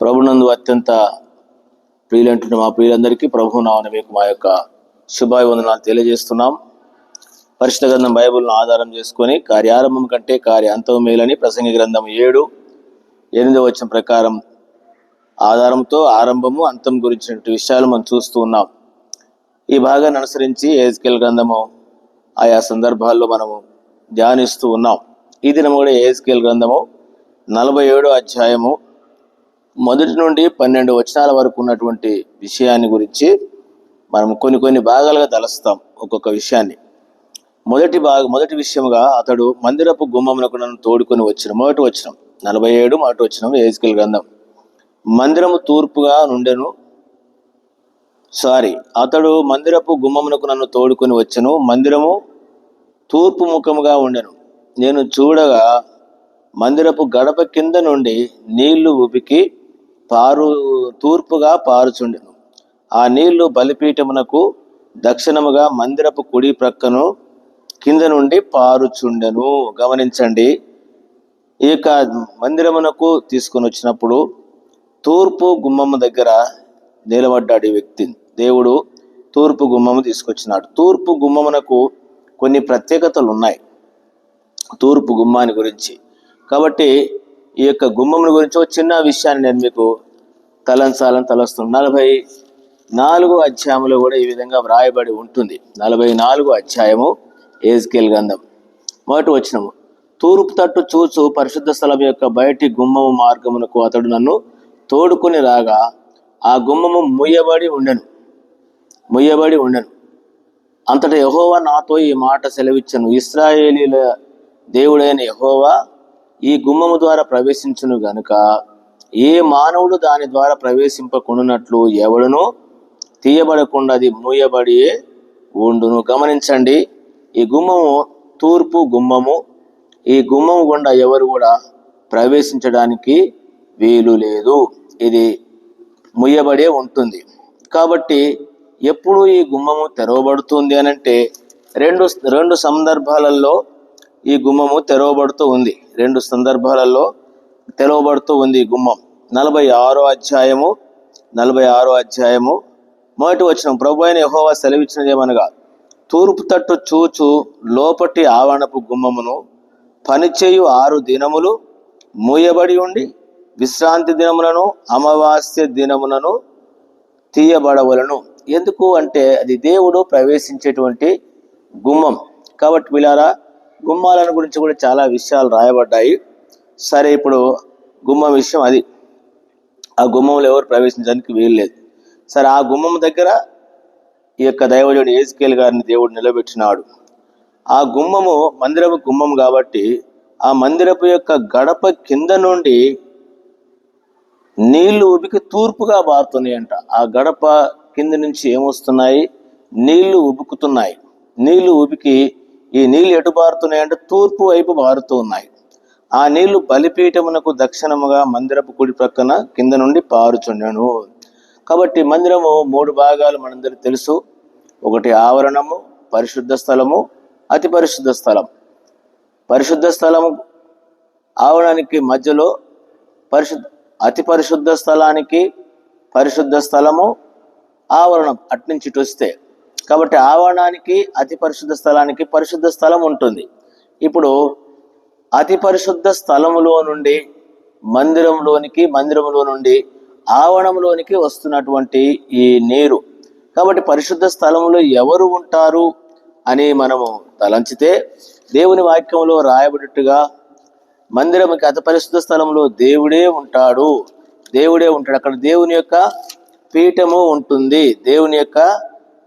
ప్రభునందు అత్యంత ప్రియులంటున్న మా ప్రియులందరికీ ప్రభు నామన మీకు మా యొక్క శుభాభివందనాలు తెలియజేస్తున్నాం. పరిశుద్ధ గ్రంథం బైబిల్ను ఆధారం చేసుకొని కార్యారంభం కంటే కార్య అంతం మేలని ప్రసంగి గ్రంథం ఏడు ఎనిమిదో వచ్చిన ప్రకారం ఆధారంతో ఆరంభము అంతం గురించినటువంటి విషయాలు మనం చూస్తూ ఉన్నాం. ఈ భాగాన్ని అనుసరించి ఏజ్కెల్ గ్రంథము ఆయా సందర్భాల్లో మనము ధ్యానిస్తూ ఉన్నాం. ఈ దినం కూడా ఏజ్కెల్ గ్రంథము నలభై ఏడో అధ్యాయము మొదటి నుండి పన్నెండు వచనాల వరకు ఉన్నటువంటి విషయాన్ని గురించి మనం కొన్ని కొన్ని భాగాలుగా తలస్తాం ఒక్కొక్క విషయాన్ని. మొదటి భాగ మొదటి విషయంగా అతడు మందిరపు గుమ్మమునకు నన్ను తోడుకొని వచ్చిన మొదటి వచ్చిన నలభై ఏడు మొదటి వచ్చిన ఏజ్కెల్ గ్రంథం. మందిరము తూర్పుగా నుండెను. సారీ అతడు మందిరపు గుమ్మమునకు నన్ను తోడుకొని వచ్చను. మందిరము తూర్పు ముఖముగా ఉండెను. నేను చూడగా మందిరపు గడప కింద నుండి నీళ్ళు ఉపికి పారు తూర్పుగా పారుచుండెను. ఆ నీళ్ళు బలిపీఠమునకు దక్షిణముగా మందిరపు కుడి ప్రక్కను కింద నుండి పారుచుండెను. గమనించండి ఈ యొక్క మందిరమునకు తీసుకొని వచ్చినప్పుడు తూర్పు గుమ్మము దగ్గర నిలబడ్డాడు ఈ వ్యక్తి. దేవుడు తూర్పు గుమ్మము తీసుకొచ్చినాడు. తూర్పు గుమ్మమునకు కొన్ని ప్రత్యేకతలు ఉన్నాయి తూర్పు గుమ్మాని గురించి. కాబట్టి ఈ యొక్క గుమ్మముల గురించి ఒక చిన్న విషయాన్ని నేను మీకు తలంచాలని తలస్తున్నాను. నలభై నాలుగు అధ్యాయంలో కూడా ఈ విధంగా వ్రాయబడి ఉంటుంది. నలభై నాలుగు అధ్యాయము ఏజ్కేల్ గంధం మొదటి వచ్చినము తూర్పు తట్టు చూచు పరిశుద్ధ స్థలం యొక్క బయటి గుమ్మము మార్గమునకు అతడు నన్ను తోడుకొని రాగా ఆ గుమ్మము ముయ్యబడి ఉండెను. ముయ్యబడి ఉండెను. అంతటా యహోవా నాతో ఈ మాట సెలవిచ్చను. ఇస్రాయేలీల దేవుడైన యహోవా ఈ గుమ్మము ద్వారా ప్రవేశించును గనుక ఏ మానవుడు దాని ద్వారా ప్రవేశింపకుండానట్లు ఎవడునో తీయబడకుండా అది మూయబడి ఉండును. గమనించండి ఈ గుమ్మము తూర్పు గుమ్మము ఈ గుమ్మము గుండా ఎవరు కూడా ప్రవేశించడానికి వీలు లేదు. ఇది ముయ్యబడే ఉంటుంది. కాబట్టి ఎప్పుడు ఈ గుమ్మము తెరవబడుతుంది అని అంటే రెండు రెండు సందర్భాలలో ఈ గుమ్మము తెరవబడుతూ ఉంది. రెండు సందర్భాలలో తెరవబడుతూ ఉంది గుమ్మం. నలభై ఆరో అధ్యాయము నలభై ఆరో అధ్యాయము. మొదటి వచ్చిన ప్రభు అయిన యహోవా సెలవిచ్చినదేమనగా తూర్పు తట్టు చూచు లోపటి ఆవరణపు గుమ్మమును పనిచేయు ఆరు దినములు మూయబడి ఉండి విశ్రాంతి దినములను అమావాస్య దినములను తీయబడవలను. ఎందుకు అంటే అది దేవుడు ప్రవేశించేటువంటి గుమ్మం. కాబట్టి పిల్లారా గుమ్మాలను గురించి కూడా చాలా విషయాలు రాయబడ్డాయి. సరే ఇప్పుడు గుమ్మం విషయం అది. ఆ గుమ్మంలో ఎవరు ప్రవేశించడానికి వీలు లేదు. సరే ఆ గుమ్మం దగ్గర ఈ యొక్క దైవజుడు ఏజ్కేల్ గారిని దేవుడు నిలబెట్టినాడు. ఆ గుమ్మము మందిరపు గుమ్మం కాబట్టి ఆ మందిరపు యొక్క గడప కింద నుండి నీళ్ళు ఉబికి తూర్పుగా మారుతున్నాయి అంట. ఆ గడప కింద నుంచి ఏమొస్తున్నాయి? నీళ్ళు ఉబుకుతున్నాయి. నీళ్ళు ఉబికి ఈ నీళ్ళు ఎటు బారుతున్నాయి అంటే తూర్పు వైపు పారుతూ ఉన్నాయి ఆ నీళ్ళు బలిపీఠమునకు దక్షిణముగా మందిరపు కుడి ప్రక్కన కింద నుండి పారుచుండెను. కాబట్టి మందిరము మూడు భాగాలు మనందరికి తెలుసు. ఒకటి ఆవరణము పరిశుద్ధ స్థలము అతి పరిశుద్ధ స్థలం. పరిశుద్ధ స్థలము ఆవరణానికి మధ్యలో పరిశుద్ధ అతి పరిశుద్ధ స్థలానికి పరిశుద్ధ స్థలము ఆవరణం అట్నుంచి ఇటు వస్తే కాబట్టి ఆవరణానికి అతి పరిశుద్ధ స్థలానికి పరిశుద్ధ స్థలం ఉంటుంది. ఇప్పుడు అతి పరిశుద్ధ స్థలములో నుండి మందిరంలోనికి మందిరంలో నుండి ఆవరణంలోనికి వస్తున్నటువంటి ఈ నీరు. కాబట్టి పరిశుద్ధ స్థలంలో ఎవరు ఉంటారు అని మనము తలంచితే దేవుని వాక్యంలో రాయబడినట్టుగా మందిరంకి అతి పరిశుద్ధ స్థలంలో దేవుడే ఉంటాడు. దేవుడే ఉంటాడు. అక్కడ దేవుని యొక్క పీఠము ఉంటుంది. దేవుని యొక్క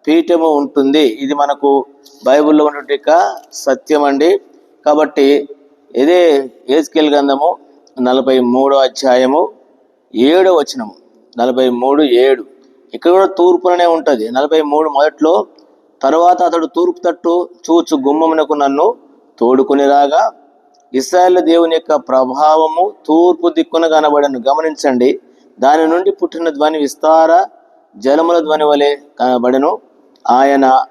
పీఠము ఉంటుంది. ఇది మనకు బైబిల్లో ఉన్నటువంటి సత్యం అండి. కాబట్టి ఇదే ఏజ్కేల్ గంధము నలభై మూడో అధ్యాయము ఏడో వచనము. నలభై మూడు ఏడు. ఇక్కడ కూడా తూర్పుననే ఉంటుంది. నలభై మూడు మొదట్లో తర్వాత అతడు తూర్పు తట్టు చూచు గుమ్మమునకు నన్ను తోడుకుని రాగా దేవుని యొక్క ప్రభావము తూర్పు దిక్కున కనబడను. గమనించండి. దాని నుండి పుట్టిన ధ్వని విస్తార జలముల ధ్వని వలె కనబడను. ఆయన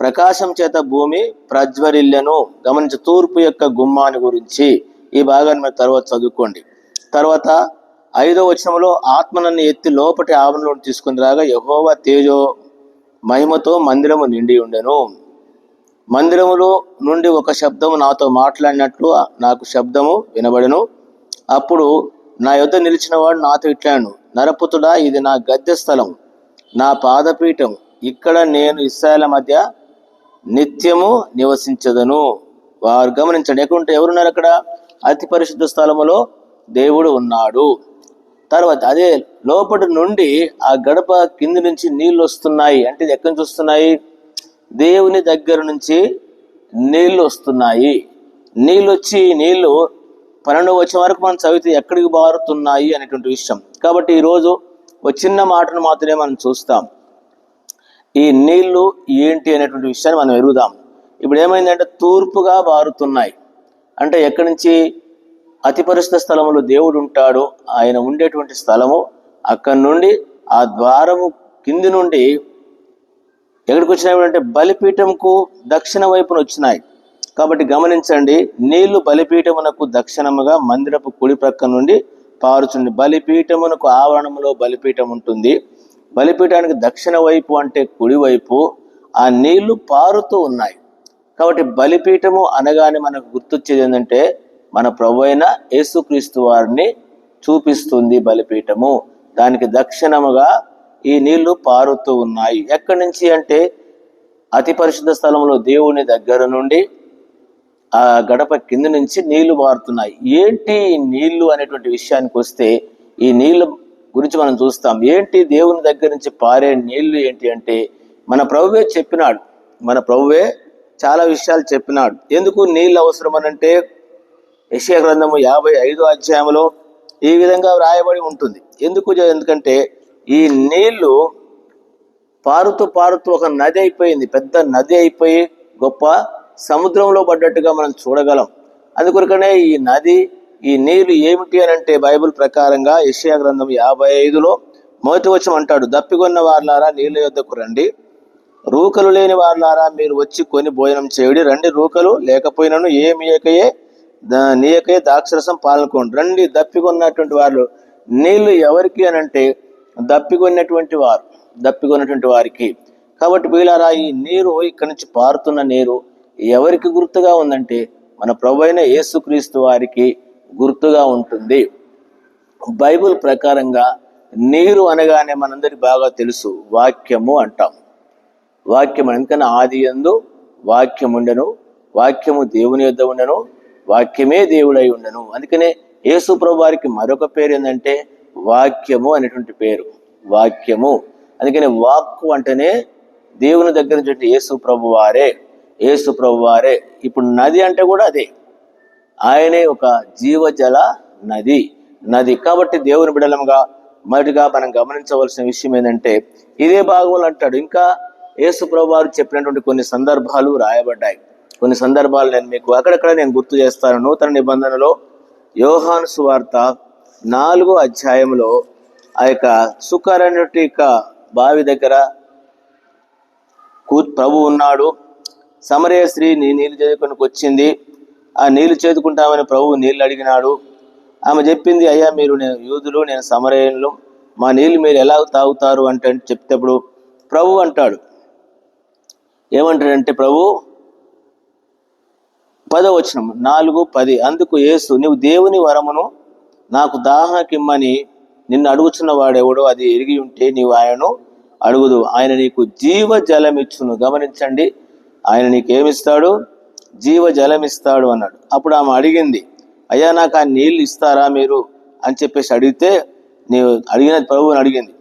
ప్రకాశం చేత భూమి ప్రజ్వరిల్లెను. గమనించి తూర్పు యొక్క గుమ్మాని గురించి ఈ భాగాన్ని మీరు తర్వాత చదువుకోండి. తర్వాత ఐదో వచనంలో ఆత్మనన్ను ఎత్తి లోపటి ఆవరణలో తీసుకుని రాగా యహోవ తేజో మహిమతో మందిరము నిండి ఉండెను. మందిరములో నుండి ఒక శబ్దము నాతో మాట్లాడినట్లు నాకు శబ్దము వినబడెను. అప్పుడు నా యొద్ద నిలిచిన వాడు నాతో ఇట్లాను నరపుతుడా ఇది నా గద్దె స్థలం నా పాదపీఠం ఇక్కడ నేను ఇస్రాయల మధ్య నిత్యము నివసించదను. వారు గమనించండి. ఎక్కడుంటే ఎవరున్నారు అక్కడ? అతి పరిశుద్ధ స్థలములో దేవుడు ఉన్నాడు. తర్వాత అదే లోపటి నుండి ఆ గడప కింది నుంచి నీళ్ళు వస్తున్నాయి. అంటే ఇది ఎక్కడి నుంచి వస్తున్నాయి? దేవుని దగ్గర నుంచి నీళ్ళు వస్తున్నాయి. నీళ్ళు వచ్చి నీళ్ళు పన్నెండు వచ్చే వరకు మనం చదివితే ఎక్కడికి బారుతున్నాయి అనేటువంటి విషయం. కాబట్టి ఈరోజు ఒక చిన్న మాటను మాత్రమే మనం చూస్తాం. ఈ నీళ్ళు ఏంటి అనేటువంటి విషయాన్ని మనం ఎరుగుదాం. ఇప్పుడు ఏమైందంటే తూర్పుగా బారుతున్నాయి అంటే ఎక్కడి నుంచి అతి పరిశుద్ధ స్థలములో దేవుడు ఉంటాడు ఆయన ఉండేటువంటి స్థలము అక్కడి నుండి ఆ ద్వారము కింది నుండి ఎక్కడికి వచ్చినాయి అంటే బలిపీఠంకు దక్షిణ వైపున వచ్చినాయి. కాబట్టి గమనించండి నీళ్ళు బలిపీఠమునకు దక్షిణముగా మందిరపు కుడి ప్రక్క నుండి పారుచుండి బలిపీఠమునకు ఆవరణములో బలిపీఠం ఉంటుంది. బలిపీఠానికి దక్షిణ వైపు అంటే కుడివైపు ఆ నీళ్ళు పారుతూ ఉన్నాయి. కాబట్టి బలిపీఠము అనగానే మనకు గుర్తొచ్చేది ఏంటంటే మన ప్రభు అయిన యేసుక్రీస్తు వారిని చూపిస్తుంది బలిపీఠము. దానికి దక్షిణముగా ఈ నీళ్ళు పారుతూ ఉన్నాయి. ఎక్కడి నుంచి అంటే అతి పరిశుద్ధ స్థలంలో దేవుని దగ్గర నుండి ఆ గడప కింద నుంచి నీళ్ళు పారుతున్నాయి ఏంటి ఈ నీళ్ళు అనేటువంటి విషయానికి వస్తే ఈ నీళ్ళు గురించి మనం చూస్తాం. ఏంటి దేవుని దగ్గర నుంచి పారే నీళ్ళు ఏంటి అంటే మన ప్రభువే చెప్పినాడు. మన ప్రభువే చాలా విషయాలు చెప్పినాడు. ఎందుకు నీళ్ళు అవసరం అనంటే యెషయా గ్రంథము యాభై ఐదో అధ్యాయంలో ఈ విధంగా వ్రాయబడి ఉంటుంది. ఎందుకు ఎందుకంటే ఈ నీళ్ళు పారుతూ పారుతూ ఒక నది అయిపోయింది. పెద్ద నది అయిపోయి గొప్ప సముద్రంలో పడ్డట్టుగా మనం చూడగలం. అందుకొరకనే ఈ నది ఈ నీళ్ళు ఏమిటి అని అంటే బైబిల్ ప్రకారంగా యెషయా గ్రంథం యాభై ఐదులో మొదటి వచ్చం అంటాడు దప్పికొన్న వారులారా నీళ్ళ యొద్దకు రండి. రూకలు లేని వారులారా మీరు వచ్చి కొని భోజనం చేయుడి. రండి రూకలు లేకపోయినను ఏమి ఏకయే దా- నీయకయే దాక్షరసం పాలనుకోండి. రండి దప్పికొన్నటువంటి వాళ్ళు నీళ్ళు ఎవరికి అని అంటే దప్పికొన్నటువంటి వారు దప్పికొన్నటువంటి వారికి. కాబట్టి వీళ్ళారా ఈ నీరు ఇక్కడి నుంచి పారుతున్న నీరు ఎవరికి గుర్తుగా ఉందంటే మన ప్రభు అయిన యేసుక్రీస్తు వారికి గుర్తుగా ఉంటుంది. బైబిల్ ప్రకారంగా నీరు అనగానే మనందరికి బాగా తెలుసు వాక్యము అంటాం. వాక్యం ఎందుకని? ఆది ఎందు వాక్యం ఉండను వాక్యము దేవుని యొద్ద ఉండను వాక్యమే దేవుడై ఉండను. అందుకనే యేసు ప్రభు వారికి మరొక పేరు ఏంటంటే వాక్యము అనేటువంటి పేరు. వాక్యము. అందుకని వాక్కు అంటేనే దేవుని దగ్గర నుంచి యేసు ప్రభు వారే యేసు ప్రభు వారే ఇప్పుడు నది అంటే కూడా అదే. ఆయనే ఒక జీవజల నది నది. కాబట్టి దేవుని బిడలముగా మొదటిగా మనం గమనించవలసిన విషయం ఏంటంటే ఇదే భాగంలో అంటాడు ఇంకా యేసు ప్రభు వారు చెప్పినటువంటి కొన్ని సందర్భాలు రాయబడ్డాయి. కొన్ని సందర్భాలు నేను మీకు అక్కడక్కడ నేను గుర్తు చేస్తాను. నూతన నిబంధనలో యోహాను సువార్త నాలుగో అధ్యాయంలో ఆ యొక్క సుకర్ బావి దగ్గర ప్రభు ఉన్నాడు. సమరయ స్త్రీ నీ నీళ్ళు చేదుకొనికి వచ్చింది ఆ నీళ్ళు చేదుకుంటామని ప్రభువు నీళ్ళు అడిగినాడు. ఆమె చెప్పింది అయ్యా మీరు నేను యూదులు నేను సమరయులు మా నీళ్ళు మీరు ఎలా తాగుతారు? అంటే చెప్తేప్పుడు ప్రభు అంటాడు. ఏమంటాడంటే ప్రభు పదవచనం నాలుగు పది. అందుకు యేసు నీవు దేవుని వరమును నాకు దాహకిమ్మని నిన్ను అడుగుచున్న వాడెవడో అది ఎరిగి ఉంటే నీవు ఆయనను అడుగుదు ఆయన నీకు జీవ జలమిచ్చును గమనించండి ఆయన నీకు ఏమిస్తాడు జీవ జలమిస్తాడు అన్నాడు. అప్పుడు ఆమె అడిగింది అయ్యా నాకు ఆ నీళ్ళు ఇస్తారా మీరు? అని చెప్పేసి అడిగితే నేను అడిగిన ప్రభువుని అడిగింది.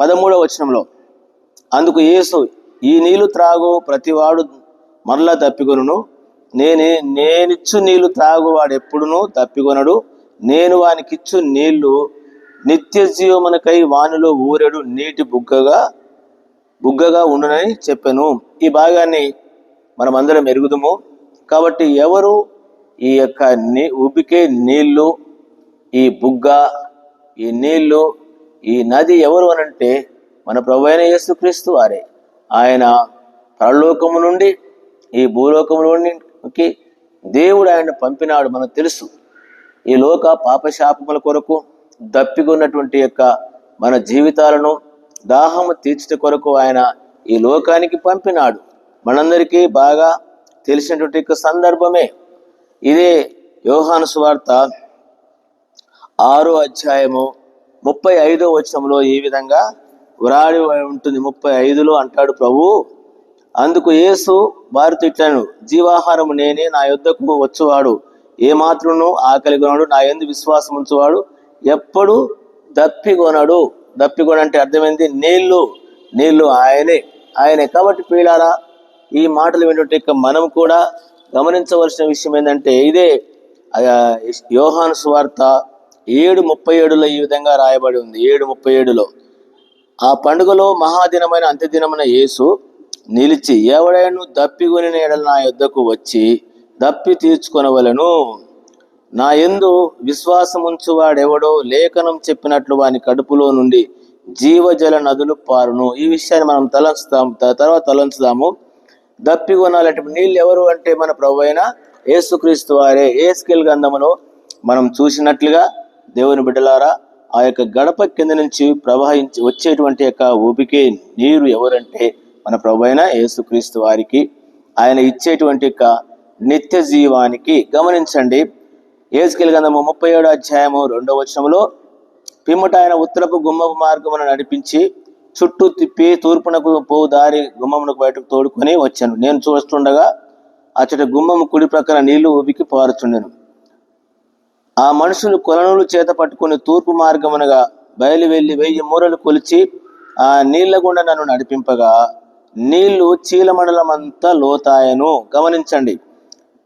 పదమూడవ వచనంలో అందుకు యేసు ఈ నీళ్ళు త్రాగు ప్రతివాడు మరలా తప్పికొనును. నేనే నేనిచ్చు నీళ్ళు త్రాగువాడు ఎప్పుడునూ తప్పికొనడు. నేను వానికిచ్చు నీళ్ళు నిత్య జీవమునకై వానిలో ఊరెడు నీటి బుగ్గగా బుగ్గగా ఉండునని చెప్పాను. ఈ భాగాన్ని మనమందరం ఎరుగుదము. కాబట్టి ఎవరు ఈ యొక్క నీ ఉబికే నీళ్ళు ఈ బుగ్గ ఈ నీళ్ళు ఈ నది ఎవరు అనంటే మన ప్రభు అయిన యేసుక్రీస్తు వారే. ఆయన పరలోకము నుండి ఈ భూలోకము నుండికి దేవుడు ఆయన పంపినాడు మనకు తెలుసు. ఈ లోక పాపశాపముల కొరకు దప్పికొన్నటువంటి యొక్క మన జీవితాలను దాహము తీర్చట కొరకు ఆయన ఈ లోకానికి పంపినాడు. మనందరికీ బాగా తెలిసినటువంటి సందర్భమే. ఇదే యోహాను సువార్త ఆరో అధ్యాయము ముప్పై ఐదో వచనంలో ఈ విధంగా వ్రాడి ఉంటుంది. ముప్పై ఐదులో అంటాడు ప్రభు అందుకు యేసు వారితో ఇట్లను జీవాహారము నేనే నా యుద్ధకు వచ్చేవాడు. ఏ ఆకలిగొనడు ఆకలి నా ఎందు విశ్వాసం ఉంచువాడు. ఎప్పుడు దప్పిగొనడు దప్పిగొన అంటే అర్థమైంది నీళ్ళు నీళ్ళు ఆయనే ఆయనే. కాబట్టి పీడారా ఈ మాటలు వినటువంటి మనం కూడా గమనించవలసిన విషయం ఏంటంటే ఇదే యోహాను సువార్త ఏడు ముప్పై ఏడులో ఈ విధంగా రాయబడి ఉంది. ఏడు ముప్పై ఏడులో ఆ పండుగలో మహాదినమైన అంత్యదినమైన యేసు నిలిచి ఎవడైనా దప్పిగొని ఎడల నా యొద్దకు వచ్చి దప్పి తీర్చుకొనవలను. నా ఎందు విశ్వాసముంచువాడెవడో లేఖనం చెప్పినట్లు వాని కడుపులో నుండి జీవజల నదులు పారును. ఈ విషయాన్ని మనం తలంచుతాం త- తర్వాత తలంచుదాము. దప్పిగొనాలంటే నీళ్ళు ఎవరు అంటే మన ప్రభు అయిన ఏసుక్రీస్తు వారే. ఏస్కెల్ గంధములో మనం చూసినట్లుగా దేవుని బిడ్డలారా ఆ యొక్క గడప కింద నుంచి ప్రవహించి వచ్చేటువంటి యొక్క ఊపికే నీరు ఎవరంటే మన ప్రభు అయిన యేసుక్రీస్తు వారికి. ఆయన ఇచ్చేటువంటి యొక్క నిత్య జీవానికి గమనించండి. ఏసుకెల్ గంధము ముప్పై ఏడు అధ్యాయము రెండవ వచనంలో పిమ్మట ఆయన ఉత్తరపు గుమ్మపు మార్గమును నడిపించి చుట్టూ తిప్పి తూర్పునకు పోవు దారి గుమ్మమునకు బయటకు తోడుకొని వచ్చాను. నేను చూస్తుండగా అచ్చట గుమ్మం కుడి ప్రక్కన నీళ్ళు ఉబికి పారుచుండెను. ఆ మనుషులు కొలనులు చేత పట్టుకుని తూర్పు మార్గమునగా బయలు వెళ్ళి వెయ్యి మూరలు కొలిచి ఆ నీళ్ళ గుండా నన్ను నడిపింపగా నీళ్ళు చీలమండలమంతా లోతాయను. గమనించండి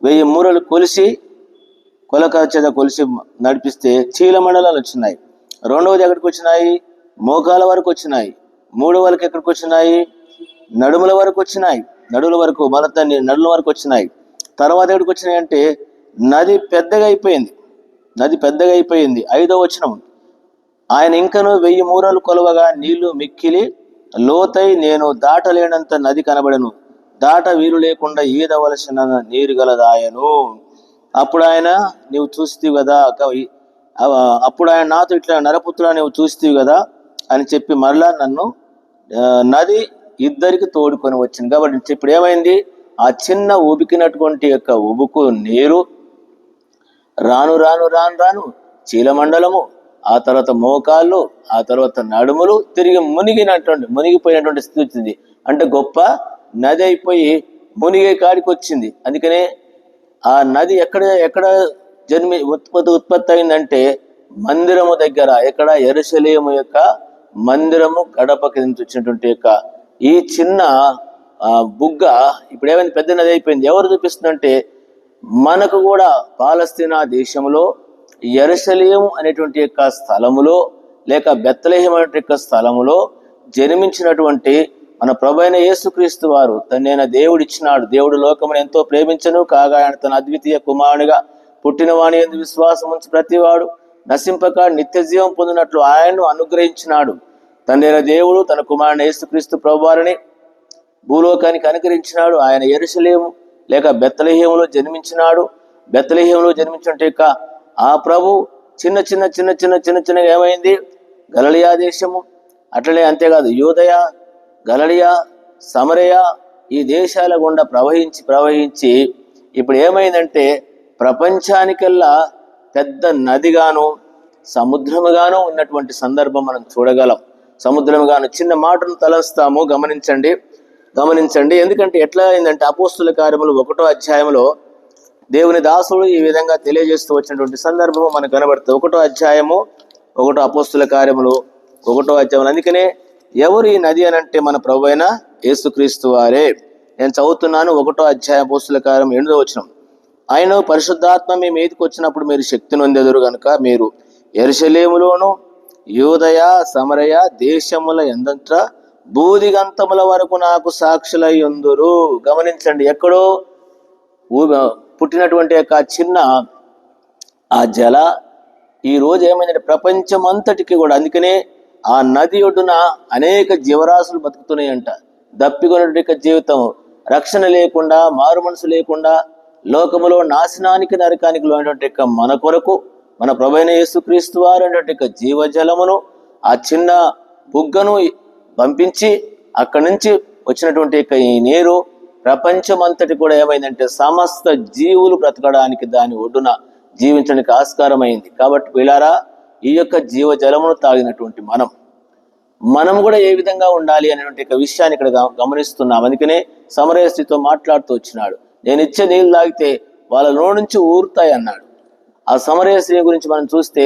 వెయ్యి మూరలు కొలిసి కొలక చేత కొలిసి నడిపిస్తే చీలమండలాలు వచ్చినాయి రెండవది ఎక్కడికి వచ్చినాయి మోకాల వరకు వచ్చినాయి మూడవలకి ఎక్కడికి వచ్చినాయి? నడుముల వరకు వచ్చినాయి. నడుముల వరకు మలతన్ని నడుల వరకు వచ్చినాయి. తర్వాత ఎక్కడికి వచ్చినాయి అంటే నది పెద్దగా అయిపోయింది. నది పెద్దగా అయిపోయింది. ఐదో వచనం. ఆయన ఇంకను వెయ్యి మూరలు కొలవగా నీళ్ళు మిక్కిలి లోతై నేను దాటలేనంత నది కనబడను. దాట వీలు లేకుండా ఈదవలసిన నీరు గలదాయను. అప్పుడు ఆయన నీవు చూస్తీవి కదా అప్పుడు ఆయన నాతో ఇట్లా నరపుత్ర నువ్వు చూస్తీవి కదా అని చెప్పి మరలా నన్ను నది ఇద్దరికి తోడుకొని వచ్చింది. కాబట్టి ఇప్పుడు ఏమైంది? ఆ చిన్న ఉబికినటువంటి యొక్క ఉబుకు నీరు రాను రాను రాను రాను చీలమండలము ఆ తర్వాత మోకాళ్ళు ఆ తర్వాత నడుములు తిరిగి మునిగినటువంటి మునిగిపోయినటువంటి స్థితి వచ్చింది. అంటే గొప్ప నది అయిపోయి మునిగే కాడికి వచ్చింది. అందుకనే ఆ నది ఎక్కడ ఎక్కడ జన్మి ఉత్పత్తి ఉత్పత్తి అయిందంటే మందిరము దగ్గర ఎక్కడ ఎరుసలేము యొక్క మందిరము గడపకి నుంచి వచ్చినటువంటి యొక్క ఈ చిన్న బుగ్గ ఇప్పుడు ఏమైంది? పెద్ద నది అయిపోయింది. ఎవరు చూపిస్తుందంటే మనకు కూడా పాలస్తీనా దేశంలో ఎరుసలేం అనేటువంటి యొక్క స్థలములో లేక బెత్తలేహం అనేటువంటి యొక్క స్థలములో జన్మించినటువంటి మన ప్రభు అయిన యేసుక్రీస్తు వారు తనైన దేవుడు ఇచ్చినాడు. దేవుడు లోకమును ఎంతో ప్రేమించను కాగా ఆయన తన అద్వితీయ కుమారునిగా పుట్టినవాణి ఎందు విశ్వాసం ఉంచి ప్రతివాడు నశింపక నిత్య జీవం పొందినట్లు ఆయన్ను అనుగ్రహించినాడు. తండ్రైన దేవుడు తన కుమారుని యేసుక్రీస్తు ప్రభువారిని భూలోకానికి అనుకరించినాడు. ఆయన ఎరుసలేము లేక బెత్తలహేములో జన్మించినాడు. బెత్తలహేములో జన్మించినట్టు యొక్క ఆ ప్రభు చిన్న చిన్న చిన్న చిన్న చిన్న చిన్నగా ఏమైంది? గలలియా దేశము. అట్లనే అంతేకాదు యూదయ గలలియా సమరయ ఈ దేశాల గుండా ప్రవహించి ప్రవహించి ఇప్పుడు ఏమైందంటే ప్రపంచానికల్లా పెద్ద నదిగాను సముద్రముగాను ఉన్నటువంటి సందర్భం మనం చూడగలం. సముద్రముగాను చిన్న మాటను తలస్తాము. గమనించండి గమనించండి. ఎందుకంటే ఎట్లా అయిందంటే అపోస్తుల కార్యములు ఒకటో అధ్యాయంలో దేవుని దాసుడు ఈ విధంగా తెలియజేస్తూ వచ్చినటువంటి సందర్భము మనకు కనబడుతుంది. ఒకటో అధ్యాయము ఒకటో అపోస్తుల కార్యములు ఒకటో అధ్యాయం అందుకనే ఎవరు ఈ నది అని అంటే మన ప్రభు అయిన యేసుక్రీస్తు వారే. నేను చదువుతున్నాను ఒకటో అధ్యాయ అపోస్తుల కార్యం ఎనిమిదో వచ్చిన ఆయన పరిశుద్ధాత్మ మీ మీదకి వచ్చినప్పుడు మీరు శక్తి నొందెదురు కనుక మీరు ఎరుసలేములోను యూదయ సమరయ దేశముల ఎందంత బూదిగంతముల వరకు నాకు సాక్షులై ఉందురు గమనించండి ఎక్కడో పుట్టినటువంటి యొక్క చిన్న ఆ జల ఈ రోజు ఏమైందంటే ప్రపంచం అంతటికి కూడా అందుకనే ఆ నది ఒడ్డున అనేక జీవరాశులు బతుకుతున్నాయంట. దప్పికొన్నటువంటి యొక్క జీవితం రక్షణ లేకుండా మారు మనసు లేకుండా లోకములో నాశనానికి నరకానికి లోనటువంటి యొక్క మన కొరకు మన ప్రభైన యేసుక్రీస్తు వారు అనేటువంటి జీవజలమును ఆ చిన్న బుగ్గను పంపించి అక్కడి నుంచి వచ్చినటువంటి యొక్క ఈ నీరు ప్రపంచమంతటి కూడా ఏమైందంటే సమస్త జీవులు బ్రతకడానికి దాని ఒడ్డున జీవించడానికి ఆస్కారమైంది. కాబట్టి పిల్లారా ఈ యొక్క జీవజలమును తాగినటువంటి మనం మనం కూడా ఏ విధంగా ఉండాలి అనేటువంటి ఒక విషయాన్ని ఇక్కడ గమ- గమనిస్తున్నాం. అందుకనే సమరయస్థితితో మాట్లాడుతూ వచ్చినాడు. నేను ఇచ్చే నీళ్ళు తాగితే వాళ్ళ నుంచి ఊరుతాయి అన్నాడు. ఆ సమరయ స్త్రీ గురించి మనం చూస్తే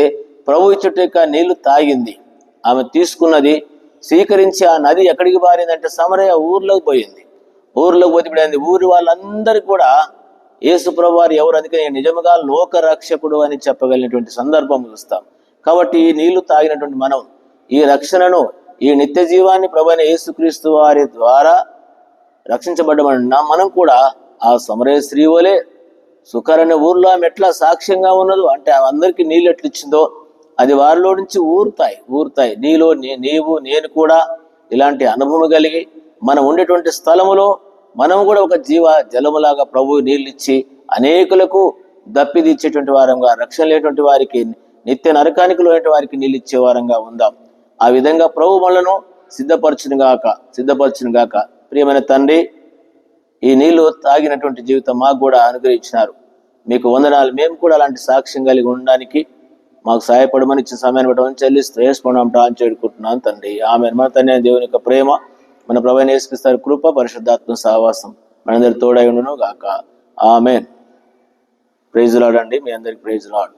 ప్రభు ఇచ్చట యొక్క నీళ్ళు తాగింది. ఆమె తీసుకున్నది స్వీకరించి ఆ నది ఎక్కడికి పారిందంటే సమరయ ఊర్లోకి పోయింది. ఊర్లోకి పోతే ఇప్పుడు ఊరి వాళ్ళందరికీ కూడా యేసు ప్రభువారు ఎవరు? అందుకని నిజముగా లోక రక్షకుడు అని చెప్పగలిగినటువంటి సందర్భం చూస్తాం. కాబట్టి ఈ నీళ్ళు తాగినటువంటి మనం ఈ రక్షణను ఈ నిత్య జీవాన్ని ప్రభుని యేసుక్రీస్తు వారి ద్వారా రక్షించబడ్డమన్న మనం కూడా ఆ సమరయ స్త్రీ వలె సుఖరణ ఊర్లో ఆమె ఎట్లా సాక్ష్యంగా ఉన్నదో అంటే అందరికీ నీళ్ళు ఎట్లా ఇచ్చిందో అది వారిలో నుంచి ఊరుతాయి ఊరుతాయి. నీలో నీ- నీవు నేను కూడా ఇలాంటి అనుభవం కలిగి మనం ఉండేటువంటి స్థలములో మనం కూడా ఒక జీవ జలములాగా ప్రభు నీళ్ళు ఇచ్చి అనేకులకు దప్పిదిచ్చేటువంటి వారంగా రక్షణ లేటువంటి వారికి నిత్య నరకానికి లోని వారికి నీళ్ళు ఇచ్చే వారంగా ఉందాం. ఆ విధంగా ప్రభు మనను సిద్ధపరచును గాక సిద్ధపరచును గాక. ప్రియమైన తండ్రి ఈ నీళ్ళు తాగినటువంటి జీవితం మాకు కూడా అనుగ్రహించినారు. మీకు వందనాలు. మేము కూడా అలాంటి సాక్ష్యం కలిగి ఉండడానికి మాకు సహాయపడమని ఇచ్చిన సమయాన్ని బట్టి చెల్లిస్తూ వేసుకున్నాం టాన్ చేడుకుంటున్నాను తండ్రి. ఆమె మన తండ్రి దేవుని యొక్క ప్రేమ మన ప్రభు వేసుకిస్తారు కృప పరిశుద్ధాత్మ సహవాసం మనందరి తోడై ఉండును గాక ఆమెన్. ప్రైజ్ లాడ్ అండి. మీ అందరికి ప్రైజ్ లాడ్.